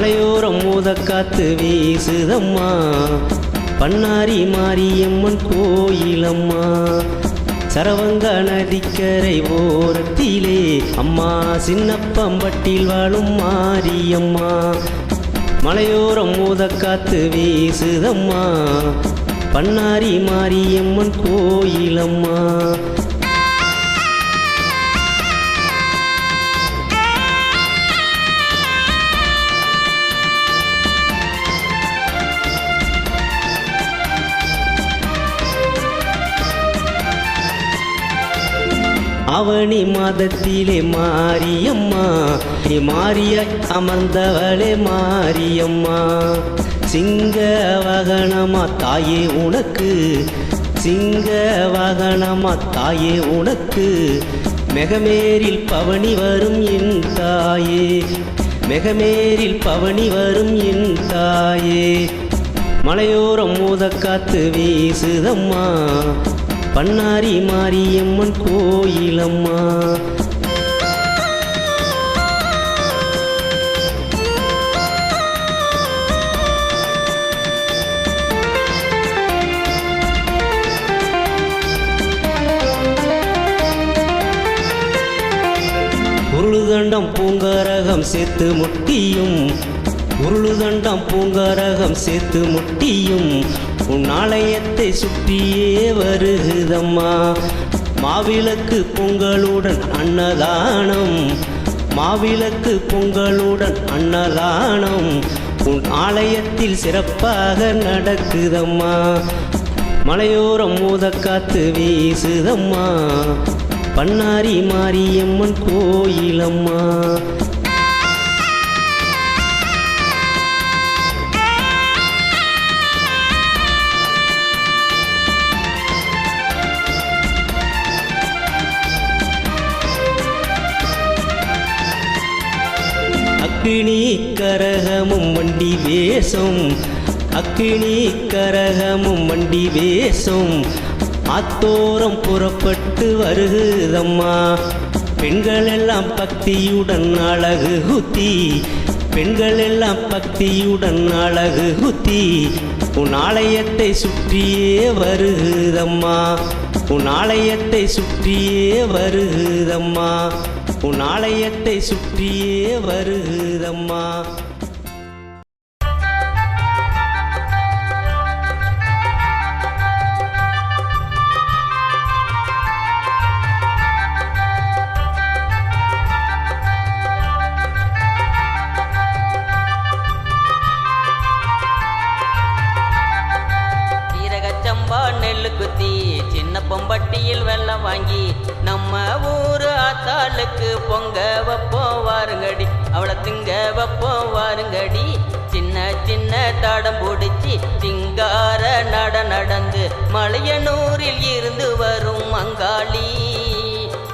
மலையோரம் மூத காத்து வீசுதம்மா. பன்னாரி மாரியம்மன் கோயிலம்மா. சரவங்க நதிக்கரை ஓரத்திலே அம்மா சின்னப்பம்பட்டில் வாழும் மாரியம்மா. மலையோரம் மூத காத்து வீசுதம்மா. பன்னாரி மாரியம்மன் கோயிலம்மா. ஆவணி மாதத்திலே மாரியம்மா. நீ மாறிய அமர்ந்தவளே மாரியம்மா. சிங்க வாகனமா தாயே உனக்கு. சிங்க வாகனமா தாயே உனக்கு. மெகமேரில் பவனி வரும் என் தாயே. மெகமேரில் பவனி வரும் என் தாயே. மலையோரம் மூதக்காத்து வீசுதம்மா. பண்ணாரி மாரியம்மன் கோயிலம்மா. உருளுதண்டம் பூங்காரகம் சேர்த்து முட்டியும் உருளுதண்டம் பூங்காரகம் சேர்த்து முட்டியும் உன் ஆலயத்தை சுற்றியே வருகுதம்மா. மாவிளக்கு பொங்கலுடன் அன்னதானம். மாவிளக்கு பொங்கலுடன் அன்னதானம் உன் ஆலயத்தில் சிறப்பாக நடக்குதம்மா. மலையோரம் மூதக்காத்து வீசுதம்மா. பண்ணாரி மாரியம்மன் கோயிலம்மா. அக்கினி கரகமும் வண்டி வேசும். அக்கினி கரகமும் வண்டி வேசும். அத்தோரம் புறப்பட்டு வருகுதம்மா. பெண்கள் எல்லாம் பக்தியுடன் அழகு குத்தி. பெண்கள் எல்லாம் பக்தியுடன் அழகு குத்தி உன் ஆலயத்தை சுற்றியே வருகுதம்மா உன் ஆலயத்தை சுற்றியே வருகுதம்மா உன் ஆலயத்தை சுற்றியே வருகுதம்மா. பொம்பட்டியில் வெள்ளம் வாங்கி நம்ம ஊரு ஆத்தாளுக்கு பொங்க வைப்போம் வாருங்கடி. அவளை திங்க வைப்போம் வாருங்கடி. சின்ன சின்ன தடம் பிடிச்சி சிங்கார நட நடந்து மலையனூரில் இருந்து வரும் அங்காளி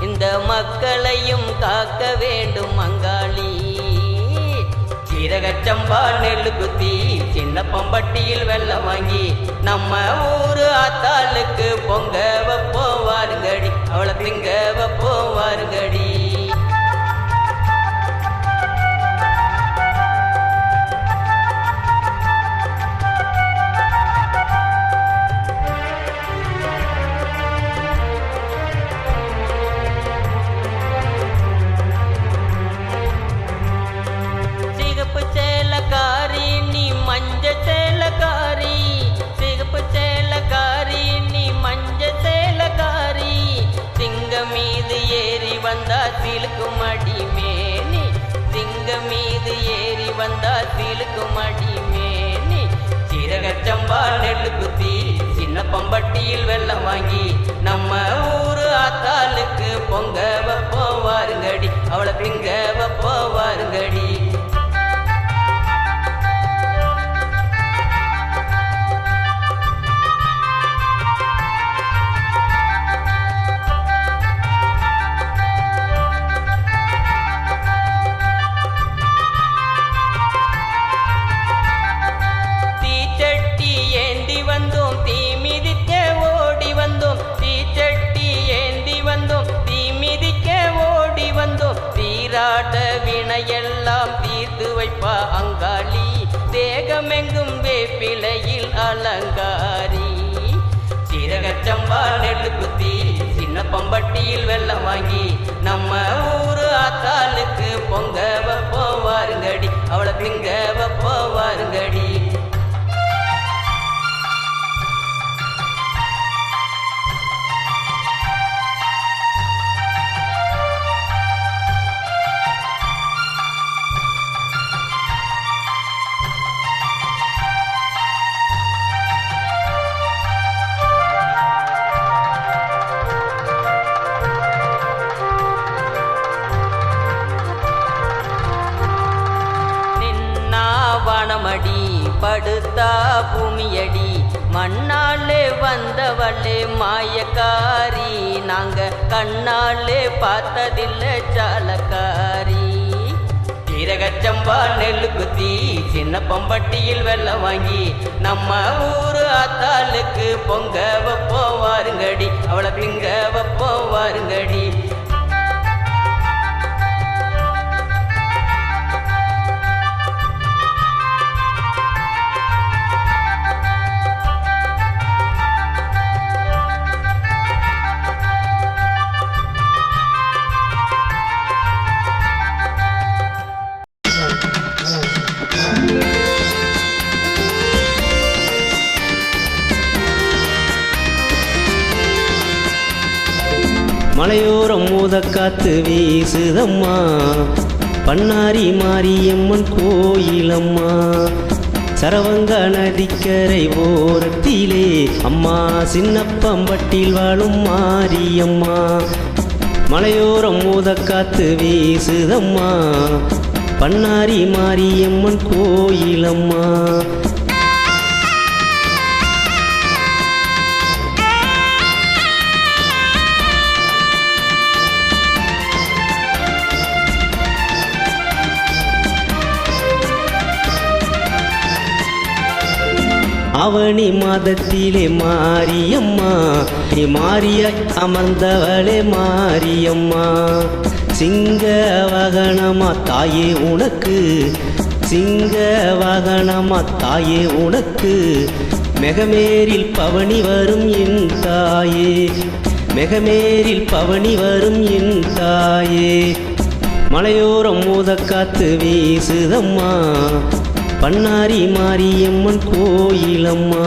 இந்த மக்களையும் காக்க வேண்டும் அங்காளி சீரகச்சம்பா நெல்லு குத்தி சின்ன பம்பட்டியில் வெள்ளம் வாங்கி நம்ம ஊரு சீரகச்சம்பா நெல்லு குத்தி சின்ன பம்பட்டியில் வெள்ளம் வாங்கி நம்ம ஊரு ஆத்தாளுக்கு பொங்க வைப்போம் வாருங்கடி அவளை திங்க வைப்போம் வாருங்கடி வேலப்பா அங்காளி தேகமெங்கும் வேப்பிலையில் அலங்காரி. சீரகச்சம்பா நெல்லு குத்தி சின்ன பம்பட்டியில் வெள்ளம் வாங்கி நம்ம ஊரு ஆத்தாளுக்கு பொங்க வைப்போம் வாருங்கடி அவளை திங்க வைப்போம் வாருங்கடி பார்த்ததில்ல சாலக்காரி சீரகச்சம்பா நெல்லு குத்தி சின்ன பம்பட்டியில் வெள்ளம் வாங்கி நம்ம ஊரு ஆத்தாளுக்கு பொங்க வைப்போம் வாருங்கடி. அவளை திங்க வைப்போம் வாருங்கடி. காத்து வீசுதம்மா. பன்னாரி மாரியம்மன் கோயிலம்மா. சரவங்க நதிக்கரை ஓரத்திலே அம்மா சின்னப்பம்பட்டில் வாழும் மாரியம்மா. மலையோரம் மூதக்காத்து வீசுதம்மா. பன்னாரி மாரியம்மன் கோயிலம்மா. ஆவணி மாதத்திலே மாரியம்மா. நீ மாறிய அமர்ந்தவளே மாரியம்மா. சிங்க வாகனமா தாயே உனக்கு. சிங்க வாகனமா தாயே உனக்கு. மெகமேரில் பவனி வரும் என் தாயே. மெகமேரில் பவனி வரும் என் தாயே. மலையோரம் மூத காத்து வீசுதம்மா. பண்ணாரி மாரியம்மன் கோயிலம்மா.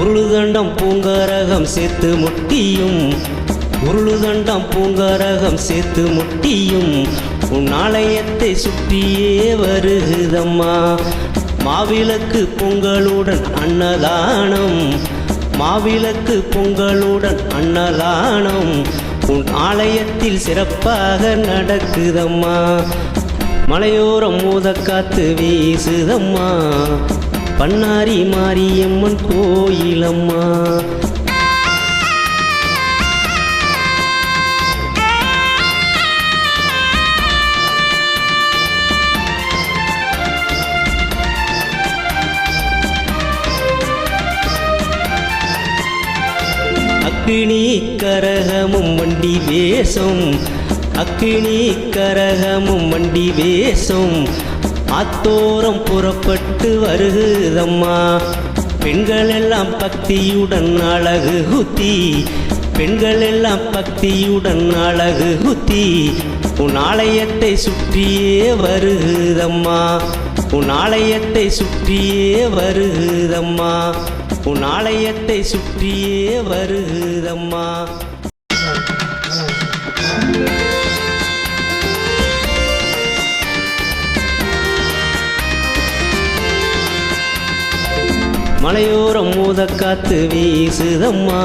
உருளுதண்டம் பூங்காரகம் சேர்த்து முட்டியும் உருளுதண்டம் பூங்காரகம் சேர்த்து முட்டியும் உன் ஆலயத்தை சுற்றியே வருகுதம்மா. மாவிளக்கு பொங்கலுடன் அன்னதானம் மாவிளக்கு பொங்கலுடன் அன்னதானம் உன் ஆலயத்தில் சிறப்பாக நடக்குதம்மா. மலையோரம் மூதக்காத்து வீசுதம்மா. பண்ணாரி மாரியம்மன் கோயிலம்மா. அக்கினி கரகமும் வண்டி வேசும் அக்கினி கரகமும் வண்டி வேசும் அத்தோரம் புறப்பட்டு வருகுதம்மா. பெண்கள் எல்லாம் பக்தியுடன் அழகு குத்தி. பெண்கள் எல்லாம் பக்தியுடன் அழகு குத்தி. உன் ஆலயத்தை சுற்றியே வருகுதம்மா. உன் ஆலயத்தை சுற்றியே வருகுதம்மா. உன் ஆலயத்தை சுற்றியே வருகுதம்மா மலையோரம் மூதக்காத்து வீசுதம்மா.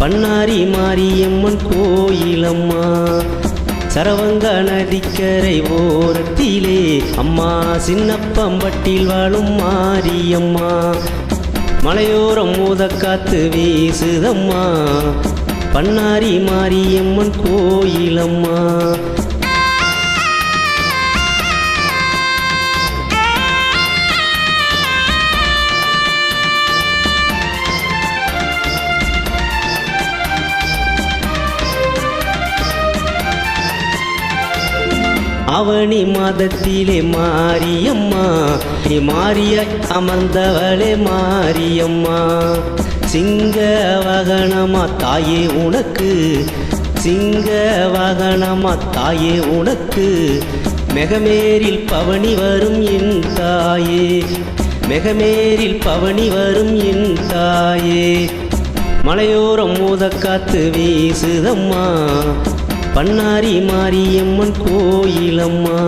பண்ணாரி மாரியம்மன் கோயிலம்மா. சரவங்க நதிக்கரை ஓரத்திலே அம்மா சின்னப்பம்பட்டில் வாழும் மாரியம்மா. மலையோரம் மூதக்காத்து வீசுதம்மா. பண்ணாரி மாரியம்மன் கோயிலம்மா. அவனி மாதத்திலே மாரியம்மா. நீ மாறிய அமர்ந்தவளே மாரியம்மா. சிங்க வாகனமா தாயே உனக்கு. சிங்க வாகனமா தாயே உனக்கு. மெகமேரில் பவனி வரும் என் தாயே. மெகமேரில் பவனி வரும் என் தாயே. மலையோரம் மூதக்காத்து வீசுதம்மா. பண்ணாரி மாரியம்மன் கோயிலம்மா.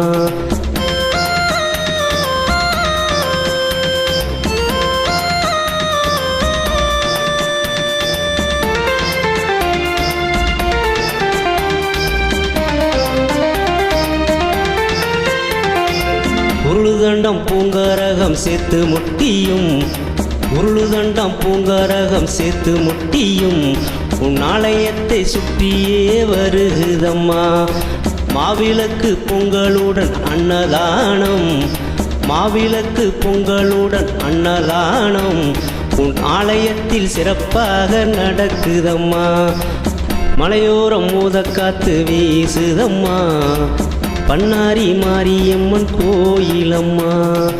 உருளுதண்டம் பூங்காரகம் சேர்த்து முட்டியும் உருளுதண்டம் பூங்காரகம் சேர்த்து முட்டியும் உன் ஆலயத்தை சுற்றியே வருகுதம்மா. மாவிளக்கு பொங்கலுடன் அன்னதானம். மாவிளக்கு பொங்கலுடன் அன்னதானம். உன் ஆலயத்தில் சிறப்பாக நடக்குதம்மா. மலையோரம் மூதக்காத்து வீசுதம்மா. பண்ணாரி மாரியம்மன் கோயிலம்மா.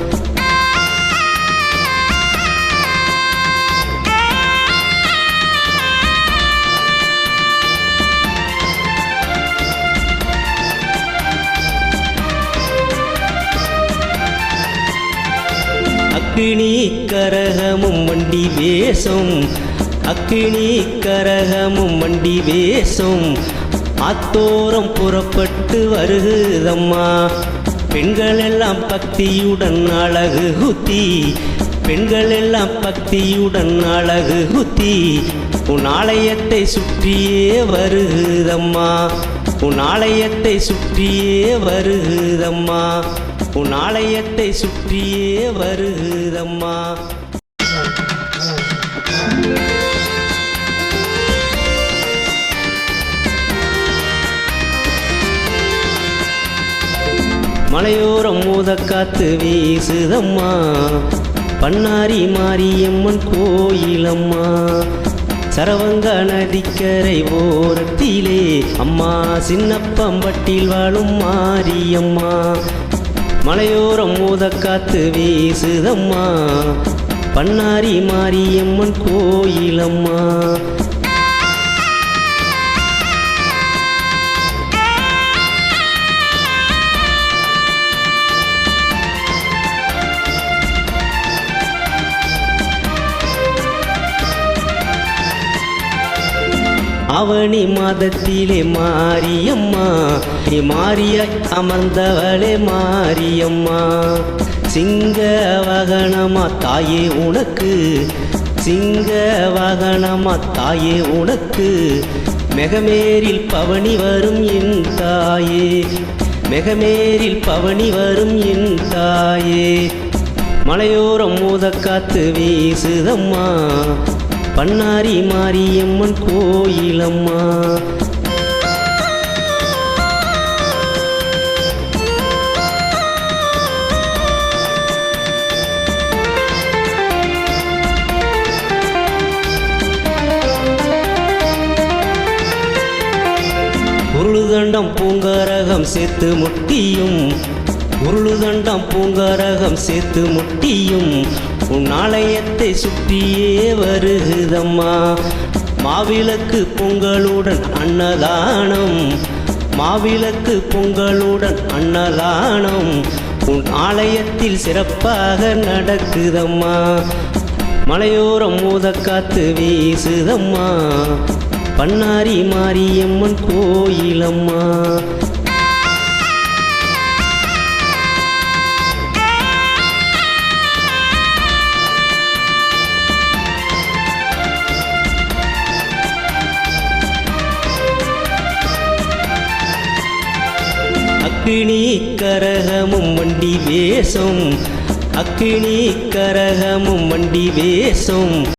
அக்கினி கரகமும் வண்டி வேசும். அக்கினி கரகமும் வண்டி வேசும். அத்தோரம் புறப்பட்டு வருகுதம்மா. பெண்கள் எல்லாம் பக்தியுடன் அழகு குத்தி. பெண்கள் எல்லாம் பக்தியுடன் அழகு குத்தி உன் ஆலயத்தை சுற்றியே வருகுதம்மா உன் ஆலயத்தை சுற்றியே வருகுதம்மா உன் ஆலயத்தை சுற்றியே வருகுதம்மா. மலையோரம் மூதக்காத்து வீசுதம்மா பண்ணாரி மாரியம்மன் கோயிலம்மா. சரவங்க நதிக்கரை ஓரத்திலே அம்மா. சின்னப்பம்பட்டில் வாழும் மாரியம்மா. மலையோரம் மூதக்காத்து வீசுதம்மா. பண்ணாரி மாரியம்மன் கோயிலம்மா. ஆவணி மாதத்திலே மாரியம்மா. நீ மாறிய அமர்ந்தவளே மாரியம்மா. சிங்க வாகனமா தாயே உனக்கு. சிங்க வாகனமா தாயே உனக்கு. மெகமேரில் பவனி வரும் என் தாயே. மெகமேரில் பவனி வரும் என் தாயே. மலையோரம் மூத காத்து வீசுதம்மா. பண்ணாரி மாரியம்மன் கோயிலம்மா. உருளுதண்டம் பூங்காரகம் சேர்த்து முட்டியும் உருளுதண்டம் பூங்காரகம் சேர்த்து முட்டியும் உன் ஆலயத்தை சுற்றியே வருகுதம்மா. மாவிளக்கு பொங்கலுடன் அன்னதானம். மாவிளக்கு பொங்கலுடன் அன்னதானம் உன் ஆலயத்தில் சிறப்பாக நடக்குதம்மா. மலையோரம் மூதக்காத்து வீசுதம்மா. பண்ணாரி மாரியம்மன் கோயிலம்மா. அக்கினி கரகமும் வண்டி வேசும். அக்கினி கரகமும் வண்டி வேசும்.